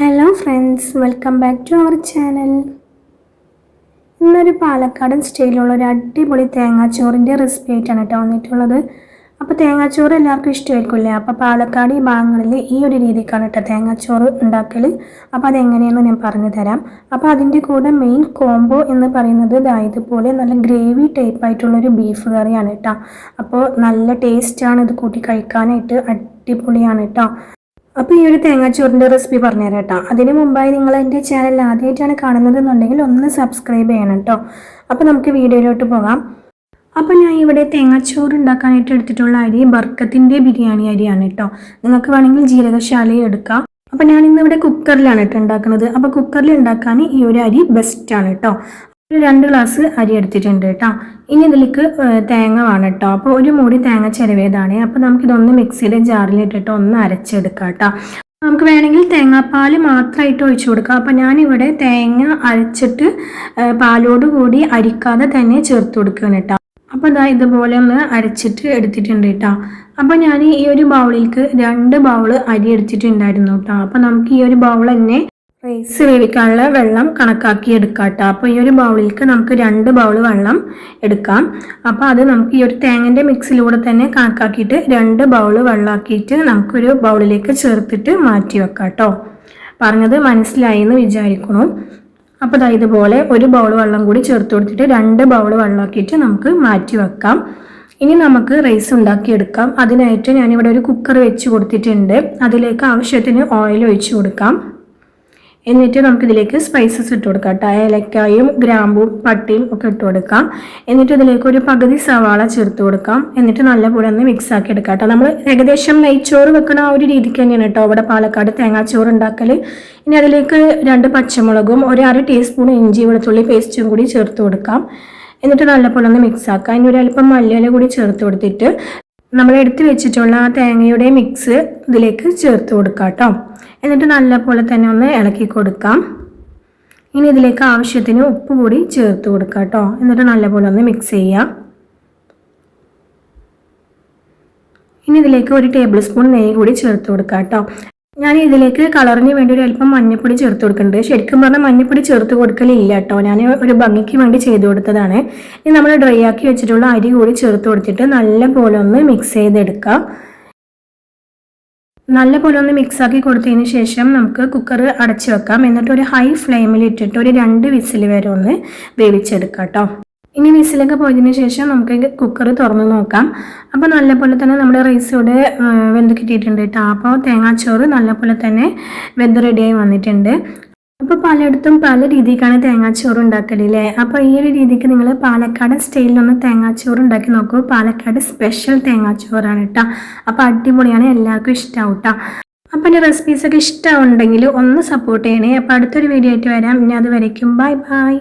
Hello friends welcome back to our channel ഇന്നൊരു പാലക്കാടൻ സ്റ്റൈലുള്ള ഒരു അടിപൊളി തേങ്ങാച്ചോറിന്റെ റെസിപ്പി ആയിട്ടാണ് കേട്ടോ വന്നിട്ടുള്ളത്. അപ്പോൾ തേങ്ങാച്ചോറ് എല്ലാവർക്കും ഇഷ്ടമായിരിക്കില്ലേ അപ്പോൾ പാലക്കാട് ഈ ഭാഗങ്ങളിൽ ഈ ഒരു രീതിക്കാണ് കേട്ടോ തേങ്ങാച്ചോറ് ഉണ്ടാക്കൽ അപ്പോൾ അതെങ്ങനെയാണെന്ന് ഞാൻ പറഞ്ഞു തരാം. അപ്പോൾ അതിന്റെ കൂടെ മെയിൻ കോംബോ എന്ന് പറയുന്നത് ഇതുപോലെ നല്ല ഗ്രേവി ടൈപ്പ് ആയിട്ടുള്ളൊരു ബീഫ് കറിയാണ് കേട്ടോ. അപ്പോൾ നല്ല ടേസ്റ്റാണ് ഇത് കൂട്ടി കഴിക്കാനായിട്ട്. അടിപൊളിയാണ് കേട്ടോ. അപ്പോൾ ഈ ഒരു തേങ്ങാച്ചോറിന്റെ റെസിപ്പി പറഞ്ഞുതരാം കേട്ടോ. അതിന് മുമ്പായി നിങ്ങൾ എന്റെ ചാനൽ ആദ്യമായിട്ടാണ് കാണുന്നതെന്നുണ്ടെങ്കിൽ ഒന്ന് സബ്സ്ക്രൈബ് ചെയ്യണം കേട്ടോ. അപ്പോൾ നമുക്ക് വീഡിയോയിലോട്ട് പോകാം. അപ്പോൾ ഞാൻ ഇവിടെ തേങ്ങാച്ചോറ് ഉണ്ടാക്കാനായിട്ട് എടുത്തിട്ടുള്ള അരി ബർക്കത്തിന്റെ ബിരിയാണി അരിയാണ് കേട്ടോ. നിങ്ങൾക്ക് വേണമെങ്കിൽ ജീരകശാലയും എടുക്കാം. അപ്പോൾ ഞാൻ ഇന്ന് ഇവിടെ കുക്കറിലാണ് കേട്ടോ ഉണ്ടാക്കുന്നത്. അപ്പോൾ കുക്കറിൽ ഉണ്ടാക്കാൻ ഈ ഒരു അരി ബെസ്റ്റ് ആണ് കേട്ടോ. ഒരു രണ്ട് ഗ്ലാസ് അരി എടുത്തിട്ടുണ്ട് കേട്ടോ ഇനി ഇതിലേക്ക് തേങ്ങ വേണം കേട്ടോ അപ്പോൾ ഒരു മൂടി തേങ്ങ ചിലവേതാണ് അപ്പോൾ നമുക്കിതൊന്ന് മിക്സിയുടെ ജാറിലിട്ടിട്ട് ഒന്ന് അരച്ചെടുക്കാം കേട്ടോ നമുക്ക് വേണമെങ്കിൽ തേങ്ങാപ്പാൽ മാത്രമായിട്ട് ഒഴിച്ചു കൊടുക്കാം. അപ്പോൾ ഞാനിവിടെ തേങ്ങ അരച്ചിട്ട് പാലോട് കൂടി അരിക്കാതെ തന്നെ ചേർത്ത് കൊടുക്കുകയാണ് കേട്ടോ അപ്പോൾ ഇതാ ഇതുപോലെ ഒന്ന് അരച്ചിട്ട് എടുത്തിട്ടുണ്ട് കേട്ടോ അപ്പോൾ ഞാൻ ഈ ഒരു ബൗളിലേക്ക് രണ്ട് ബൗൾ അരി എടുത്തിട്ടുണ്ടായിരുന്നു കേട്ടോ അപ്പോൾ നമുക്ക് ഈ ഒരു ബൗൾ തന്നെ റൈസ് വേവിക്കാനുള്ള വെള്ളം കണക്കാക്കി എടുക്കാം കേട്ടോ അപ്പോൾ ഈ ഒരു ബൗളിലേക്ക് നമുക്ക് രണ്ട് ബൗൾ വെള്ളം എടുക്കാം. അപ്പോൾ അത് നമുക്ക് ഈ ഒരു തേങ്ങന്റെ മിക്സിലൂടെ തന്നെ കണക്കാക്കിയിട്ട് രണ്ട് ബൗൾ വെള്ളമാക്കിയിട്ട് നമുക്കൊരു ബൗളിലേക്ക് ചേർത്തിട്ട് മാറ്റി വെക്കാം കേട്ടോ പറഞ്ഞത് മനസ്സിലായി എന്ന് വിചാരിക്കണം അപ്പോൾ അതായത് ഇതുപോലെ ഒരു ബൗൾ വെള്ളം കൂടി ചേർത്ത് കൊടുത്തിട്ട് രണ്ട് ബൗൾ വെള്ളമാക്കിയിട്ട് നമുക്ക് മാറ്റി വെക്കാം. ഇനി നമുക്ക് റൈസ് ഉണ്ടാക്കിയെടുക്കാം അതിനായിട്ട് ഞാനിവിടെ ഒരു കുക്കർ വെച്ച് കൊടുത്തിട്ടുണ്ട്. അതിലേക്ക് ആവശ്യത്തിന് ഓയിൽ ഒഴിച്ച് കൊടുക്കാം. എന്നിട്ട് നമുക്കിതിലേക്ക് സ്പൈസസ് ഇട്ട് കൊടുക്കാം കേട്ടോ. ഏലക്കായും ഗ്രാമ്പും പട്ടിയും ഒക്കെ ഇട്ട് കൊടുക്കാം. എന്നിട്ട് ഇതിലേക്ക് ഒരു പകുതി സവാള ചേർത്ത് കൊടുക്കാം. എന്നിട്ട് നല്ലപോലെ ഒന്ന് മിക്സ് ആക്കി എടുക്കാം കേട്ടോ. നമ്മൾ ഏകദേശം നെയ്ച്ചോറ് വെക്കണ ആ ഒരു രീതിക്ക് തന്നെയാണ് കേട്ടോ അവിടെ പാലക്കാട് തേങ്ങാച്ചോറ് ഉണ്ടാക്കൽ ഇനി അതിലേക്ക് രണ്ട് പച്ചമുളകും ഒരു അര ടീസ്പൂൺ ഇഞ്ചി വെളുത്തുള്ളി പേസ്റ്റും കൂടി ചേർത്ത് കൊടുക്കാം. എന്നിട്ട് നല്ലപോലെ ഒന്ന് മിക്സ് ആക്കാം. ഇനി ഒരു അല്പം മല്ലിയില കൂടി ചേർത്ത് കൊടുത്തിട്ട് നമ്മൾ എടുത്തു വെച്ചിട്ടുള്ള ആ തേങ്ങയുടെ മിക്സ് ഇതിലേക്ക് ചേർത്ത് കൊടുക്കാം കേട്ടോ. എന്നിട്ട് നല്ലപോലെ തന്നെ ഒന്ന് ഇളക്കി കൊടുക്കാം. ഇനി ഇതിലേക്ക് ആവശ്യത്തിന് ഉപ്പ് കൂടി ചേർത്ത് കൊടുക്കാം കേട്ടോ. എന്നിട്ട് നല്ലപോലെ ഒന്ന് മിക്സ് ചെയ്യാം. ഇനി ഇതിലേക്ക് ഒരു ടേബിൾ സ്പൂൺ നെയ്യ് കൂടി ചേർത്ത് കൊടുക്കാം കേട്ടോ. ഞാൻ ഇതിലേക്ക് കളറിന് വേണ്ടി ഒരു അല്പം മഞ്ഞപ്പൊടി ചേർത്ത് കൊടുക്കുന്നുണ്ട്. ശരിക്കും പറഞ്ഞാൽ മഞ്ഞപ്പൊടി ചേർത്ത് കൊടുക്കലില്ല കേട്ടോ. ഞാൻ ഒരു ഭംഗിക്ക് വേണ്ടി ചെയ്ത് കൊടുത്തതാണ്. ഇനി നമ്മൾ ഡ്രൈ ആക്കി വെച്ചിട്ടുള്ള അരി കൂടി ചേർത്ത് കൊടുത്തിട്ട് നല്ല പോലെ ഒന്ന് മിക്സ് ചെയ്തെടുക്കാം. നല്ല പോലെ ഒന്ന് മിക്സ് ആക്കി കൊടുത്തതിന് ശേഷം നമുക്ക് കുക്കർ അടച്ചു വെക്കാം. എന്നിട്ട് ഒരു ഹൈ ഫ്ലെയിമിൽ ഇട്ടിട്ട് ഒരു രണ്ട് വിസിൽ വരെ ഒന്ന് വേവിച്ചെടുക്കാം കേട്ടോ. ഇനി വിസിലൊക്കെ പോയതിന് ശേഷം നമുക്ക് കുക്കർ തുറന്ന് നോക്കാം. അപ്പോൾ നല്ലപോലെ തന്നെ നമ്മുടെ റൈസ് ഇവിടെ വെന്ത് കിട്ടിയിട്ടുണ്ട് കേട്ടോ. അപ്പോൾ തേങ്ങാച്ചോറ് നല്ലപോലെ തന്നെ വെന്ത് റെഡിയായി വന്നിട്ടുണ്ട്. അപ്പോൾ പലയിടത്തും പല രീതിക്കാണ് തേങ്ങാച്ചോറ് ഉണ്ടാക്കലില്ലേ അപ്പോൾ ഈ ഒരു രീതിക്ക് നിങ്ങൾ പാലക്കാട് സ്റ്റൈലിലൊന്ന് തേങ്ങാച്ചോറ് ഉണ്ടാക്കി നോക്കൂ. പാലക്കാട് സ്പെഷ്യൽ തേങ്ങാച്ചോറാണ് കേട്ടോ. അപ്പോൾ അടിപൊളിയാണ്. എല്ലാവർക്കും ഇഷ്ടമാവും കേട്ടോ. അപ്പോൾ എന്റെ റെസിപ്പീസൊക്കെ ഇഷ്ടമുണ്ടെങ്കിൽ ഒന്ന് സപ്പോർട്ട് ചെയ്യണേ. അപ്പോൾ അടുത്തൊരു വീഡിയോ ആയിട്ട് വരാം. ഇനി അത് വരയ്ക്കും ബൈ ബൈ